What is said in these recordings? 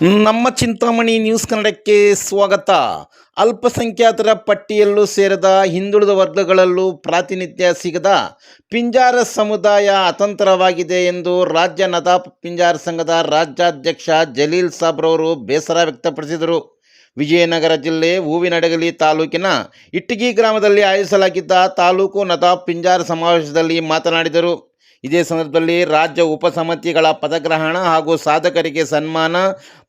ನಮ್ಮ ಚಿಂತಾಮಣಿ ನ್ಯೂಸ್ ಕನ್ನಡಕ್ಕೆ ಸ್ವಾಗತ. ಅಲ್ಪಸಂಖ್ಯಾತರ ಪಟ್ಟಿಯಲ್ಲೂ ಸೇರದ ಹಿಂದುಳಿದ ವರ್ಗಗಳಲ್ಲೂ ಪ್ರಾತಿನಿಧ್ಯ ಸಿಗದ ಪಿಂಜಾರ ಸಮುದಾಯ ಅತಂತ್ರವಾಗಿದೆ ಎಂದು ರಾಜ್ಯ ನದಾಫ್ ಪಿಂಜಾರ ಸಂಘದ ರಾಜ್ಯಾಧ್ಯಕ್ಷ ಜಲೀಲ್ ಸಾಬ್ರವರು ಬೇಸರ ವ್ಯಕ್ತಪಡಿಸಿದರು. ವಿಜಯನಗರ ಜಿಲ್ಲೆ ಹೂವಿನಡಗಲಿ ತಾಲೂಕಿನ ಇಟ್ಟಿಗಿ ಗ್ರಾಮದಲ್ಲಿ ಆಯೋಜಿಸಲಾಗಿದ್ದ ತಾಲೂಕು ನದಾಫ್ ಪಿಂಜಾರ ಸಮಾವೇಶದಲ್ಲಿ ಮಾತನಾಡಿದರು. ಇದೇ ಸಂದರ್ಭದಲ್ಲಿ ರಾಜ್ಯ ಉಪಸಮಿತಿಗಳ ಪದಗ್ರಹಣ ಹಾಗೂ ಸಾಧಕರಿಗೆ ಸನ್ಮಾನ,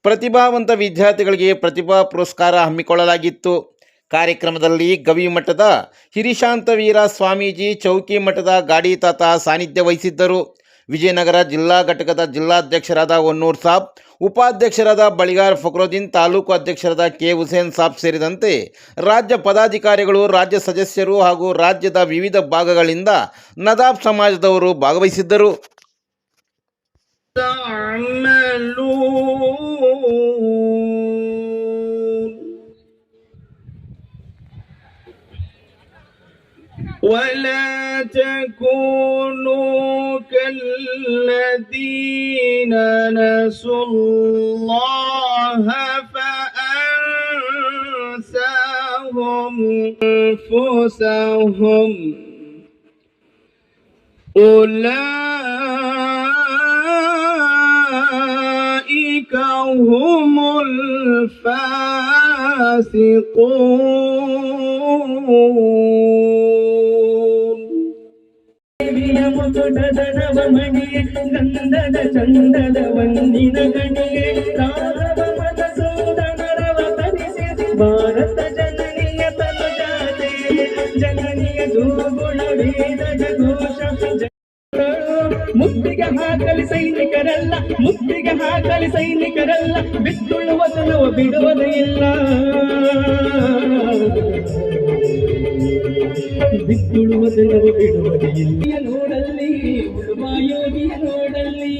ಪ್ರತಿಭಾವಂತ ವಿದ್ಯಾರ್ಥಿಗಳಿಗೆ ಪ್ರತಿಭಾ ಪುರಸ್ಕಾರ ಹಮ್ಮಿಕೊಳ್ಳಲಾಗಿತ್ತು. ಕಾರ್ಯಕ್ರಮದಲ್ಲಿ ಗವಿಮಠದ ಹಿರಿಶಾಂತವೀರ ಸ್ವಾಮೀಜಿ, ಚೌಕಿ ಮಠದ ಗಾಡಿ ತಾತ ಸಾನ್ನಿಧ್ಯ ವಹಿಸಿದ್ದರು. ವಿಜಯನಗರ ಜಿಲ್ಲಾ ಘಟಕದ ಜಿಲ್ಲಾಧ್ಯಕ್ಷರಾದ ಹೊನ್ನೂರ್ ಸಾಬ್ ಉಪಾಧ್ಯಕ್ಷರಾದ ಬಳಿಗಾರ್ ಫಕ್ರುದ್ದೀನ್ ತಾಲೂಕು ಅಧ್ಯಕ್ಷರಾದ ಕೆ ಹುಸೇನ್ ಸಾಬ್ ಸೇರಿದಂತೆ ರಾಜ್ಯ ಪದಾಧಿಕಾರಿಗಳು ರಾಜ್ಯ ಸದಸ್ಯರು ಹಾಗೂ ರಾಜ್ಯದ ವಿವಿಧ ಭಾಗಗಳಿಂದ ನದಾಬ್ ಸಮಾಜದವರು ಭಾಗವಹಿಸಿದ್ದರು تعملون ولا تكونوا كالذين نسوا الله فأنساهم أنفسهم. أولئك هم الفاسقون. ಮುಕುಟದ ನವಮಣಿಯೇ ಗಂಧದ ಚಂದದ ವಂದಿನ ಗಣಿಯೇ ಭಾರತ ಜನನಿಯ ತನುಜಾತೆ, ಜನನಿಯ ದುರ್ಗುಣ ವೇದ ಮುತ್ತಿಗೆ ಹಾಕಲಿ ಸೈನಿಕರಲ್ಲ, ಮುತ್ತಿಗೆ ಹಾಕಲಿ ಸೈನಿಕರಲ್ಲ ಬಿತ್ತುಳುವ ತನವ ಇಲ್ಲ. ಬಿತ್ತುಳುವ ತನವ ಬಿಡುವುದೇ ಇಲ್ಲ ನೋಡಲ್ಲಿ ಉಳುವ ಯೋಗಿಯ ನೋಡಲ್ಲಿ.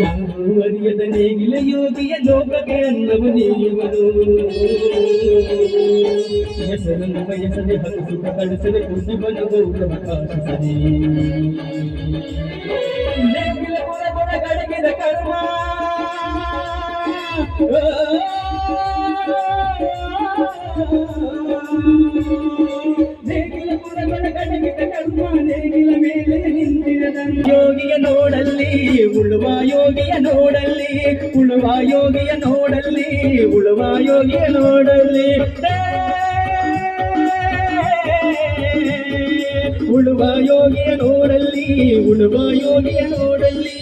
ಯಾರು ಅರಿಯದ ನೇಗಿಲ ಯೋಗಿಯ ಲೋಕಕ್ಕೆ ಅನ್ನವು ನೀಡುವರು ಹೆಸರನ್ನು ಬಯಸದೆ ಹಲಸುತ್ತ ಕಳಿಸದೆ ಕುಸಿಬನ ಗೌರವ ಕಾಶಿಸದೆ ನೇಗಿಲ ಗುಣ ಕರ್ಮ ಯೋಗಿಯ ನೋಡಲ್ಲಿ ಉಳುವ ಯೋಗಿಯ ನೋಡಲ್ಲಿ ಉಳುವ ಯೋಗಿಯ ನೋಡಲ್ಲಿ ಉಳುವ ಯೋಗಿಯ ನೋಡಲ್ಲಿ. ಉಳುವ ಯೋಗಿಯ ನೋಡಲ್ಲಿ, ಉಳುವ ಯೋಗಿಯ ನೋಡಲ್ಲಿ,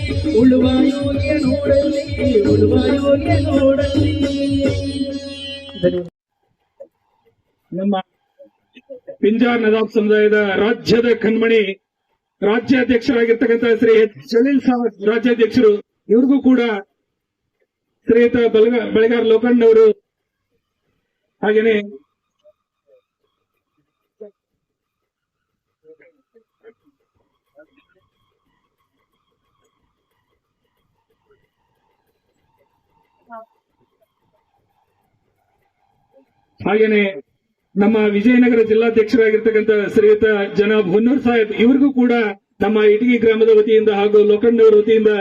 ಉಳುವ ಯೋಗಿಯ ನೋಡಲ್ಲಿ, ಉಳುವ ಯೋಗಿಯ ನೋಡಲ್ಲಿ. ನಮ್ಮ ಪಿಂಜಾರ್ ನದಾಬ್ ಸಮುದಾಯದ ರಾಜ್ಯದ ಕಣ್ಮಣಿ, ರಾಜ್ಯಾಧ್ಯಕ್ಷರಾಗಿರ್ತಕ್ಕಂಥ ಶ್ರೀ ಜಲೀಲ್ ಸಾಹಬ್ ರಾಜ್ಯಾಧ್ಯಕ್ಷರು, ಇವ್ರಿಗೂ ಕೂಡ ಶ್ರೀಯುತ ಬಲಗ ಬೆಳಗಾರ್ ಲೋಖಂಡ್ ಅವರು ಹಾಗೇನೆ ಹಾಗೇನೆ ನಮ್ಮ ವಿಜಯನಗರ ಜಿಲ್ಲಾಧ್ಯಕ್ಷರಾಗಿರ್ತಕ್ಕಂಥ ಶ್ರೀಯುತ ಜನಾಬ್ ಹೊನ್ನೂರ್ ಸಾಹೇಬ್ ಇವ್ರಿಗೂ ಕೂಡ ನಮ್ಮ ಇಟಗಿ ಗ್ರಾಮದ ವತಿಯಿಂದ ಹಾಗೂ ಲೋಕಂಡವರ ವತಿಯಿಂದ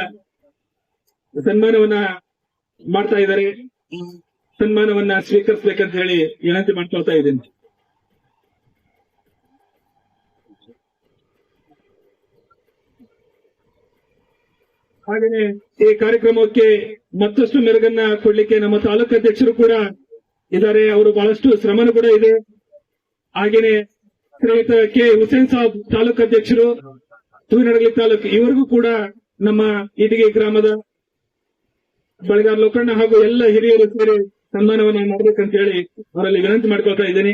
ಸನ್ಮಾನವನ್ನ ಮಾಡ್ತಾ ಇದ್ದಾರೆ. ಸನ್ಮಾನವನ್ನ ಸ್ವೀಕರಿಸಬೇಕಂತ ಹೇಳಿ ವಿನಂತಿ ಮಾಡ್ಕೊಳ್ತಾ ಇದ್ದೀನಿ. ಹಾಗೆಯೇ ಈ ಕಾರ್ಯಕ್ರಮಕ್ಕೆ ಮತ್ತಷ್ಟು ಮೆರುಗನ್ನ ಕೊಡ್ಲಿಕ್ಕೆ ನಮ್ಮ ತಾಲೂಕು ಅಧ್ಯಕ್ಷರು ಕೂಡ ಇದ್ದಾರೆ ಅವರು ಬಹಳಷ್ಟು ಶ್ರಮನೂ ಕೂಡ ಇದೆ. ಹಾಗೇನೆ ಶ್ರೀಯುತ ಕೆ. ಹುಸೇನ್ ಸಾಬ್ ತಾಲೂಕು ಅಧ್ಯಕ್ಷರು ತೂನಡಗಲಿ ತಾಲೂಕು, ಇವರಿಗೂ ಕೂಡ ನಮ್ಮ ಇಟಗಿ ಗ್ರಾಮದ ಬೆಳಗಾರ್ ಲೋಕಣ್ಣ ಹಾಗೂ ಎಲ್ಲ ಹಿರಿಯರು ಸೇರಿ ಸನ್ಮಾನವನ್ನು ಮಾಡ್ಬೇಕಂತ ಹೇಳಿ ಅವರಲ್ಲಿ ವಿನಂತಿ ಮಾಡ್ಕೊಳ್ತಾ ಇದ್ದೀನಿ.